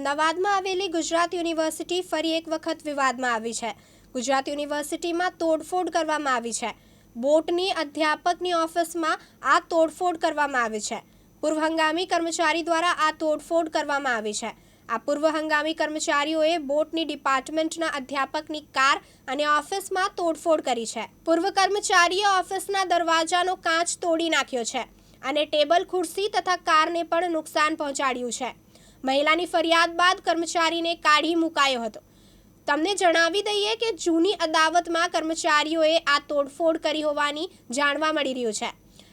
અમદાવાદમાં આવેલી ગુજરાત યુનિવર્સિટી ફરી એક વખત વિવાદમાં આવી છે. ગુજરાત યુનિવર્સિટીમાં તોડફોડ કરવામાં આવી છે. બોટની અધ્યાપકની ઓફિસમાં આ તોડફોડ કરવામાં આવી છે. પૂર્વ હંગામી કર્મચારી દ્વારા આ તોડફોડ કરવામાં આવી છે. આ પૂર્વ હંગામી કર્મચારીઓએ બોટની ડિપાર્ટમેન્ટના અધ્યાપકની કાર અને ઓફિસમાં તોડફોડ કરી છે. પૂર્વ કર્મચારીએ ઓફિસના દરવાજાનો કાચ તોડી નાખ્યો છે અને ટેબલ, ખુરશી તથા કારને પણ નુકસાન પહોંચાડ્યું છે. મહિલાની ફરિયાદ બાદ કર્મચારીને કાઢી મુકાયો હતો. તમને જણાવી દઈએ કે જૂની અદાવતમાં કર્મચારીઓએ આ તોડફોડ કરી હોવાની જાણવા મળી રહ્યું છે.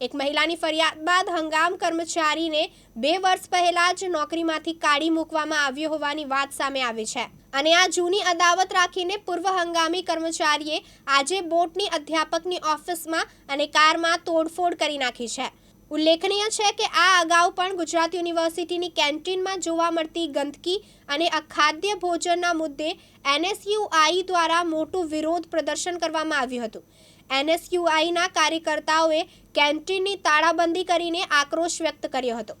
એક મહિલાની ફરિયાદ બાદ હંગામ કર્મચારીને બે વર્ષ પહેલા જ નોકરીમાંથી કાઢી મૂકવામાં આવ્યો હોવાની વાત સામે આવી છે. અને આ જૂની અદાવત રાખીને પૂર્વ હંગામી કર્મચારીએ આજે બોટની અધ્યાપકની ઓફિસમાં અને કારમાં તોડફોડ કરી નાખી છે. ઉલ્લેખનીય છે કે આ અગાઉ પણ ગુજરાત યુનિવર્સિટીની કેન્ટીનમાં જોવા મળતી ગંદકી અને અખાદ્ય ભોજનના મુદ્દે એનએસયુઆઈ દ્વારા મોટું વિરોધ પ્રદર્શન કરવામાં આવ્યું હતું. એનએસયુઆઈના કાર્યકર્તાઓએ કેન્ટીનની તાળાબંધી કરીને આક્રોશ વ્યક્ત કર્યો હતો.